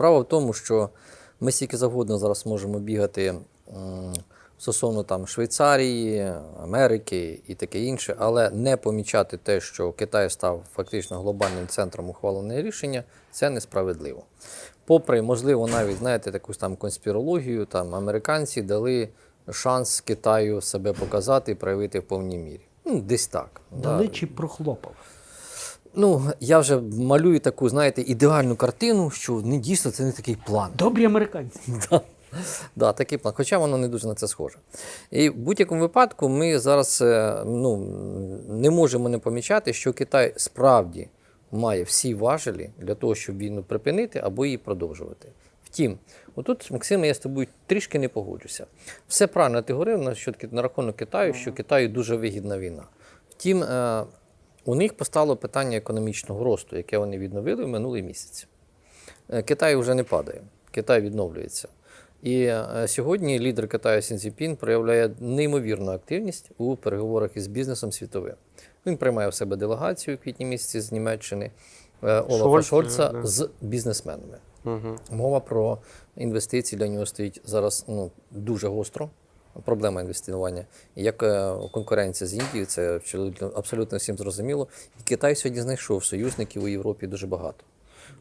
Справа в тому, що ми стільки завгодно зараз можемо бігати стосовно там Швейцарії, Америки і таке інше, але не помічати те, що Китай став фактично глобальним центром ухвалення рішення, це несправедливо. Попри, можливо, навіть знаєте, таку там конспірологію, там американці дали шанс Китаю себе показати і проявити в повній мірі. Ну, десь так. Дали да. чи прохлопав? Ну, я вже малюю таку, знаєте, ідеальну картину, що не дійсно це не такий план. Добрі американці. Да. Да, такий план, хоча воно не дуже на це схоже. І в будь-якому випадку ми зараз е, ну, не можемо не помічати, що Китай справді має всі важелі для того, щоб війну припинити або її продовжувати. Втім, отут, Максиме, я з тобою трішки не погоджуся. Все правильно ти говорив на рахунок Китаю, що Китаю дуже вигідна війна. Втім, е, у них постало питання економічного росту, яке вони відновили в минулий місяць. Е, Китай вже не падає, Китай відновлюється. І е, сьогодні лідер Китаю Сін Цзіньпін проявляє неймовірну активність у переговорах із бізнесом світовим. Він приймає в себе делегацію у квітні місяці з Німеччини е, Олафа Шольц, Шольца да. з бізнесменами. Угу. Мова про інвестиції для нього стоїть зараз ну, дуже гостро. Проблема інвестування. Як е, конкуренція з Індією, це абсолютно, всім зрозуміло. І Китай сьогодні знайшов союзників у Європі дуже багато.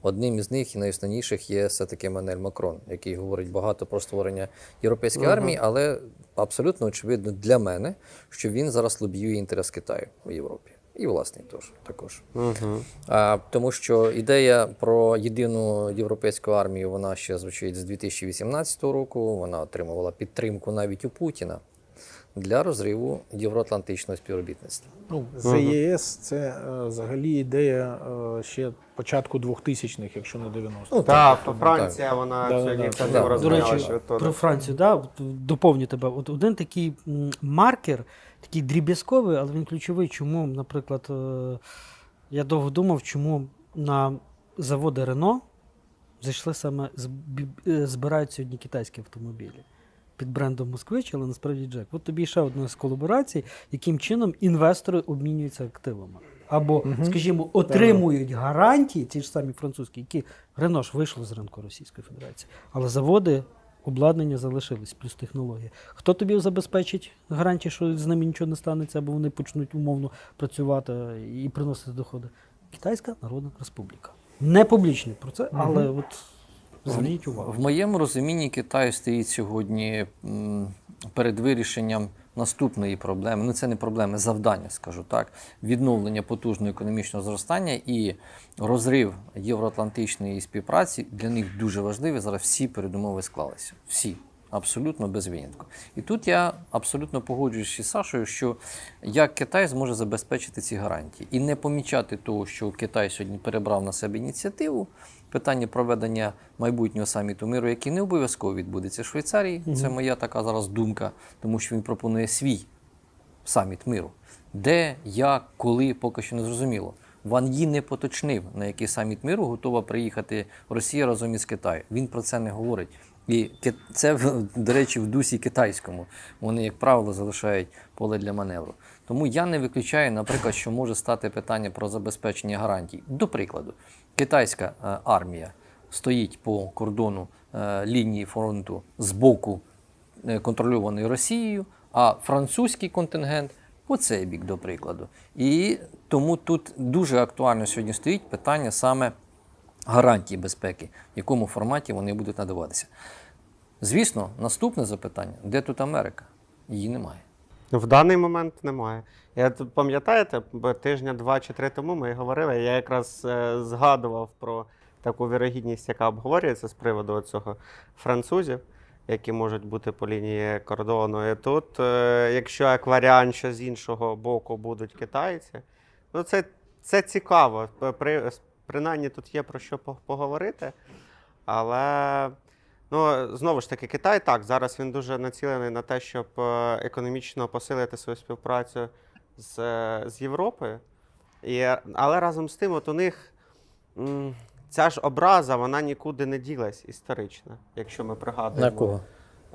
Одним із них і найосновніших є все-таки Еммануель Макрон, який говорить багато про створення європейської Ага. армії, але абсолютно очевидно для мене, що він зараз лобіює інтерес Китаю у Європі. І власний теж також. Угу. А, тому що ідея про єдину європейську армію вона ще звучить з 2018 року. Вона отримувала підтримку навіть у Путіна для розриву євроатлантичного співробітництва. Ну, з ЄС це е, взагалі ідея е, ще початку 2000-х, якщо не 90-х. Ну, Так, так, Франція, вона Да, сьогодні да. Да. До речі, про Францію, да, доповню тебе. От один такий маркер, такий дріб'язковий, але він ключовий. Чому, наприклад, е, я довго думав, чому на заводи Рено зайшли саме зб- збирають сьогодні китайські автомобілі. Під брендом Москвич, але насправді Джек. От тобі ще одна з колаборацій, яким чином інвестори обмінюються активами. Або, скажімо, отримують гарантії, ті ж самі французькі, які Рено ж вийшло з ринку Російської Федерації. Але заводи, обладнання залишились, плюс технології. Хто тобі забезпечить гарантії, що з ними нічого не станеться, або вони почнуть умовно працювати і приносити доходи? Китайська Народна Республіка. Не публічний про це, але от зверніть увагу. В моєму розумінні Китай стоїть сьогодні перед вирішенням наступної проблеми. Ну, це не проблеми, завдання, скажу так. Відновлення потужного економічного зростання і розрив євроатлантичної співпраці для них дуже важливі. Зараз всі передумови склалися. Всі. Абсолютно без винятку. І тут я абсолютно погоджуюсь із Сашою, що як Китай зможе забезпечити ці гарантії і не помічати того, що Китай сьогодні перебрав на себе ініціативу. Питання проведення майбутнього саміту миру, який не обов'язково відбудеться в Швейцарії. Це моя така зараз думка, тому що він пропонує свій саміт миру. Де, як, коли, поки що не зрозуміло. Ван Ї не поточнив, на який саміт миру готова приїхати Росія разом із Китаєм. Він про це не говорить. І це, до речі, в дусі китайському. Вони, як правило, залишають поле для маневру. Тому я не виключаю, наприклад, що може стати питання про забезпечення гарантій. До прикладу, китайська е, армія стоїть по кордону е, лінії фронту з боку е, контрольованої Росією, а французький контингент по цей бік, до прикладу. І тому тут дуже актуально сьогодні стоїть питання саме гарантії безпеки, в якому форматі вони будуть надаватися. Звісно, наступне запитання: де тут Америка? Її немає. В даний момент немає. Я пам'ятаєте, тижня два чи три тому ми говорили. Я якраз е, згадував про таку вірогідність, яка обговорюється з приводу цього французів, які можуть бути по лінії кордону. І тут, е, якщо як варіант, що з іншого боку будуть китайці, ну це, це цікаво. Принаймні тут є про що поговорити. Але Ну, знову ж таки, Китай так, зараз він дуже націлений на те, щоб е, економічно посилити свою співпрацю з, е, з Європою. І, але разом з тим, от у них м, ця ж образа, вона нікуди не ділась історично, якщо ми пригадуємо.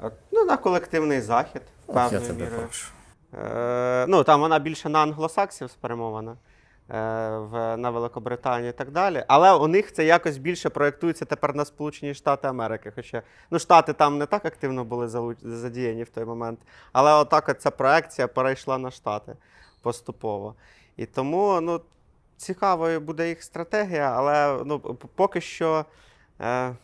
От, Ну, на колективний захід, я певною мірою. Е, ну, там вона більше на англосаксів спрямована. В, на Великобританію і так далі. Але у них це якось більше проєктується тепер на Сполучені Штати Америки. Хоча ну, Штати там не так активно були задіяні в той момент. Але отак от ця проекція перейшла на Штати поступово. І тому ну, цікавою буде їх стратегія, але ну, поки що. Е,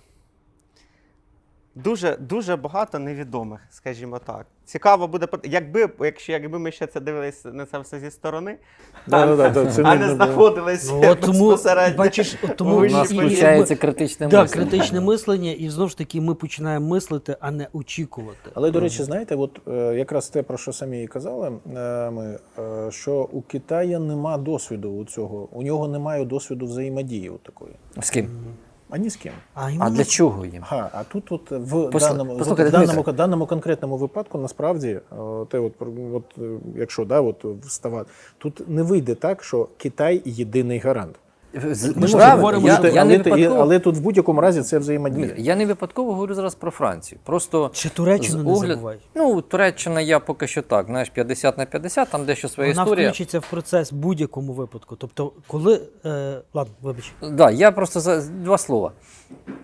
Дуже, дуже багато невідомих, скажімо так. Цікаво буде, якби, якщо, якби ми ще це дивилися на це все зі сторони, Да-да-да, це а не- знаходилися Ну, тому, бачиш, тому У нас включається критичне Да, мислення. критичне мислення, і знову ж таки ми починаємо мислити, а не очікувати. Але, до речі, знаєте, от е, якраз те, про що самі і казали, е, ми, е, що у Китаї нема досвіду у цього, у нього немає досвіду взаємодії такої. З ким? А ні з ким. А, А для чого їм? Ага, а тут от в Посл... даному, послухайте, в даному, даному конкретному випадку насправді е, те, от, от, е, якщо да, от, вставати, тут не вийде так, що Китай єдиний гарант. Ми ж говоримо, я, що- я але, не випадково, але тут в будь-якому разі це взаємодія. Я не випадково говорю зараз про Францію. Просто Ще Туреччину з не огляд- забувай. Ну, Туреччина я поки що так, знаєш, 50 на 50, там дещо своя Вона історія. включиться в процес в будь-якому випадку. Тобто, коли. Е, ладно, вибач. Да, я просто за два слова.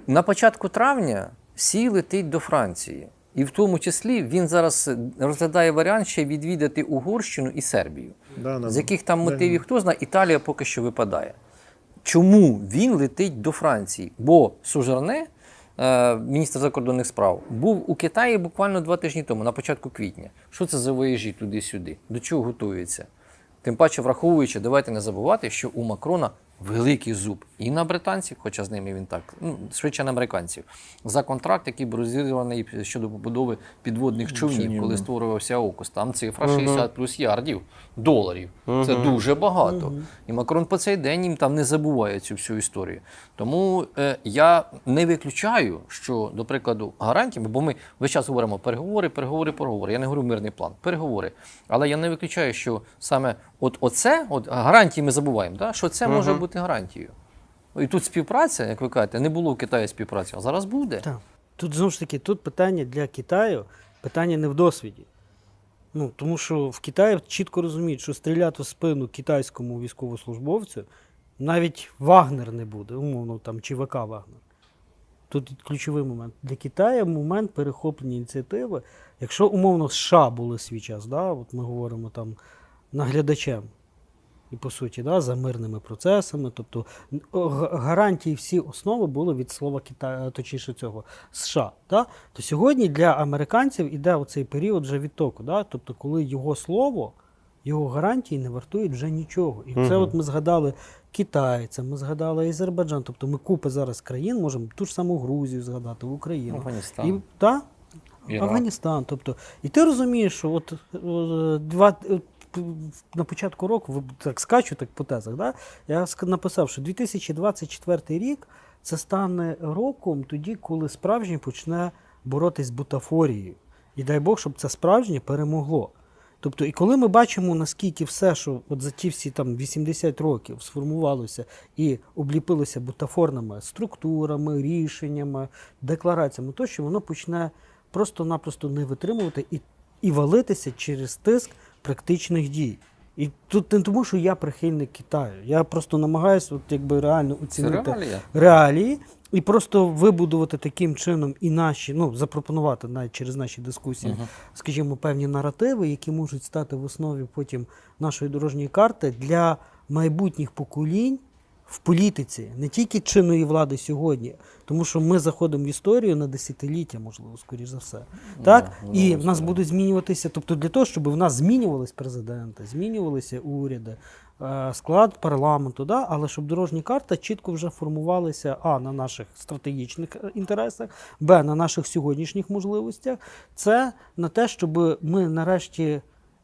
На початку травня всі летить до Франції. І в тому числі він зараз розглядає варіант ще відвідати Угорщину і Сербію. Да, да, З яких там Да. мотивів хто знає, Італія поки що випадає. Чому він летить до Франції? Бо Сужерне, е, міністр закордонних справ, був у Китаї буквально два тижні тому, на початку квітня. Що це за вояжі туди-сюди? До чого готується? Тим паче, враховуючи, давайте не забувати, що у Макрона великий зуб і на британців, хоча з ними він так, ну, швидше на американців, за контракт, який був розірваний щодо побудови підводних човнів, Човнів, коли створювався ОКУС. Там цифра 60 плюс ярдів доларів. Це дуже багато. І Макрон по цей день їм там не забуває цю всю історію. Тому е, я не виключаю, що, до прикладу, гарантіями, бо ми весь час говоримо переговори, переговори, переговори. Я не говорю мирний план, переговори. Але я не виключаю, що саме от оце, от гарантії ми забуваємо, да, що це може бути гарантією. І тут співпраця, як ви кажете, не було в Китаї співпраці, а зараз буде. Так. Тут знову ж таки, тут питання для Китаю, питання не в досвіді. Ну, тому що в Китаї чітко розуміють, що стріляти в спину китайському військовослужбовцю навіть Вагнер не буде, умовно там, чи ВК Вагнер. Тут ключовий момент. Для Китаю момент перехоплення ініціативи. Якщо умовно США були свій час, да, от ми говоримо там наглядачем, і по суті, да, за мирними процесами, тобто гарантії всі основи були від слова Китаю, точніше цього США. Да? То сьогодні для американців іде оцей період вже відтоку, да? тобто, коли його слово, його гарантії не вартують вже нічого. І це от ми згадали Китай, це ми згадали Азербайджан. Тобто ми купи зараз країн можемо ту ж саму Грузію згадати, Україну. Афганістан. І, та, Афганістан. Тобто, і ти розумієш, що от е, два, е, на початку року, так скачу так по тезах, да? я написав, що 2024 рік це стане роком тоді, коли справжнє почне боротись з бутафорією. І дай Бог, щоб це справжнє перемогло. Тобто, і коли ми бачимо, наскільки все, що от за ті всі там 80 років сформувалося і обліпилося бутафорними структурами, рішеннями, деклараціями, то що воно почне просто-напросто не витримувати і, і валитися через тиск практичних дій. І тут не тому, що я прихильник Китаю. Я просто намагаюся от, якби реально оцінити реалії. реалії і просто вибудувати таким чином і наші, ну запропонувати навіть через наші дискусії, Мгм. скажімо, певні наративи, які можуть стати в основі потім нашої дорожньої карти для майбутніх поколінь в політиці, не тільки чинної влади сьогодні, тому що ми заходимо в історію на десятиліття, можливо, скоріш за все. Так? ну, І ну, в нас будуть змінюватися, тобто для того, щоб в нас змінювалися президенти, змінювалися уряди, е, склад парламенту, да? але щоб дорожня карта чітко вже формувалася а на наших стратегічних е, інтересах, б на наших сьогоднішніх можливостях. Це на те, щоб ми нарешті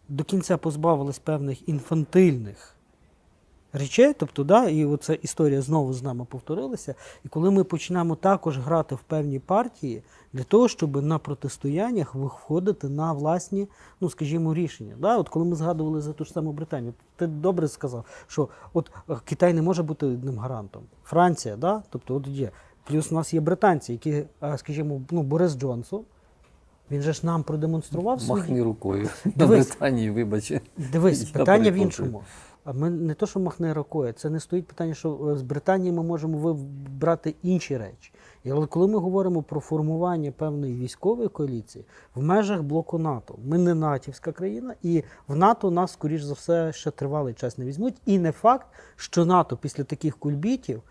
до кінця позбавились певних інфантильних речей, тобто, да, і оця історія знову з нами повторилася. І коли ми почнемо також грати в певні партії для того, щоб на протистояннях виходити на власні, ну скажімо, рішення. Да? От коли ми згадували за ту ж саму Британію, ти добре сказав, що от е, Китай не може бути одним гарантом. Франція, да? тобто от є. Плюс у нас є британці, які, е, скажімо, ну, Борис Джонсон. Він же ж нам продемонстрував. Махни рукою. На Британії, вибач. Дивись, питання в іншому. А ми не то, що махне рукою, це не стоїть питання, що е, з Британії ми можемо вибрати інші речі. Але коли ми говоримо про формування певної військової коаліції в межах блоку НАТО, ми не натівська країна, і в НАТО нас, скоріш за все, ще тривалий час не візьмуть. І не факт, що НАТО після таких кульбітів,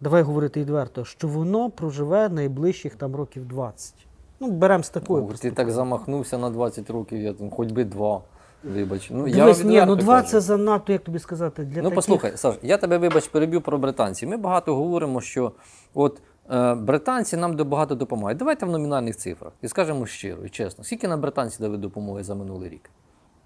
давай говорити відверто, що воно проживе найближчих там років 20. Ну, беремо з такою ти так замахнувся на 20 років, я там хоч би два. Вибач. Ну, я ні, ну два кажу. це занадто, як тобі сказати, для Ну, таких... послухай, Саш, я тебе вибач, переб'ю про британців. Ми багато говоримо, що от е, британці нам багато допомагають. Давайте в номінальних цифрах і скажемо щиро і чесно, скільки нам британці дали допомоги за минулий рік?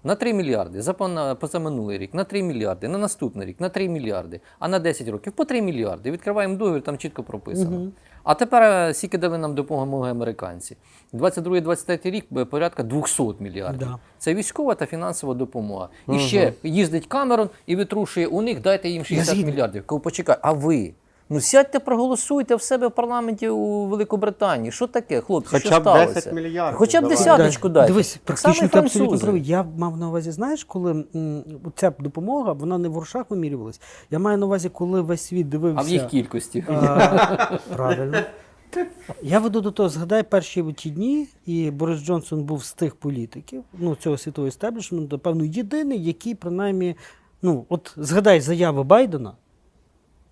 На 3 мільярди, за позаминулий рік, на 3 мільярди, на наступний рік, на 3 мільярди, а на 10 років по 3 мільярди. Відкриваємо договір, там чітко прописано. А тепер е, скільки дали нам допомоги американці? 22-23 рік порядка 200 мільярдів. Да. Це військова та фінансова допомога. І ще їздить Камерон і витрушує у них, дайте їм 60 мільярдів. Почекай, а ви? Ну сядьте, проголосуйте в себе в парламенті у Великобританії. Що таке, хлопці? Хоча що б сталося? 10 мільярдів Хоча б давай. десяточку Да. дайте. Дивись, Так практично ти абсолютно правий. Я мав на увазі, знаєш, коли м, ця допомога, вона не в грошах вимірювалась. Я маю на увазі, коли весь світ дивився. А в їх кількості. А, Правильно. Я веду до того, згадай перші ті дні, і Борис Джонсон був з тих політиків, ну, цього світового естеблішменту, певно, єдиний, який принаймні, ну, от згадай заяви Байдена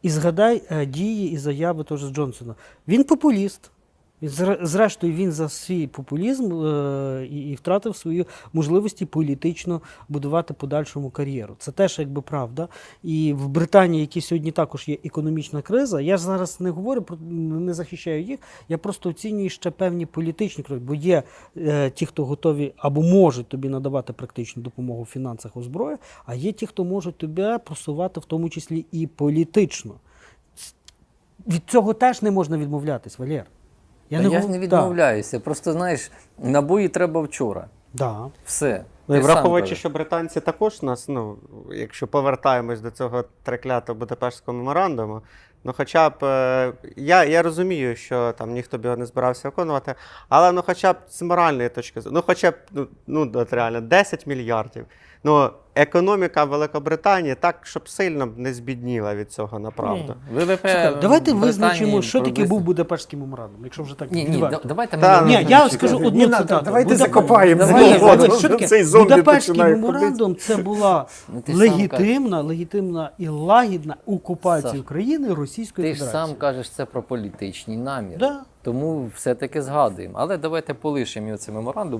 і згадай е, дії і заяви теж Джонсона. Він популіст. Зрештою, він за свій популізм е, і, втратив свої можливості політично будувати подальшому кар'єру. Це теж якби правда. І в Британії, які сьогодні також є економічна криза, я ж зараз не говорю про не захищаю їх. Я просто оцінюю ще певні політичні кроки, бо є е, ті, хто готові або можуть тобі надавати практичну допомогу в фінансах у зброї, а є ті, хто можуть тебе просувати в тому числі і політично. Від цього теж не можна відмовлятись, Валєр. Я, я гов- не Да. відмовляюся. Просто знаєш, набої треба вчора. Да. Все. Ну, і враховуючи, що британці також нас, ну, якщо повертаємось до цього треклятого Будапештського меморандуму, ну хоча б е, я, я розумію, що там ніхто б його не збирався виконувати, але ну хоча б з моральної точки зору, ну хоча б ну, ну от реально 10 мільярдів. Ну, економіка Великобританії так, щоб сильно не збідніла від цього, направду. ВВП Слухай, давайте визначимо, що таке був Будапештський меморандум, якщо вже так Ні, ні, да- давайте Та, не Ні, я скажу Не одну надо, цитату. давайте Будап- закопаємо Давай, давай, що таке? цей Будапештський меморандум це була Ну, ти легітимна, легітимна і лагідна окупація Саш, України Російської Ти ж сам кажеш це про політичний намір. Да. Тому все-таки згадуємо. Але давайте полишимо цей меморандум.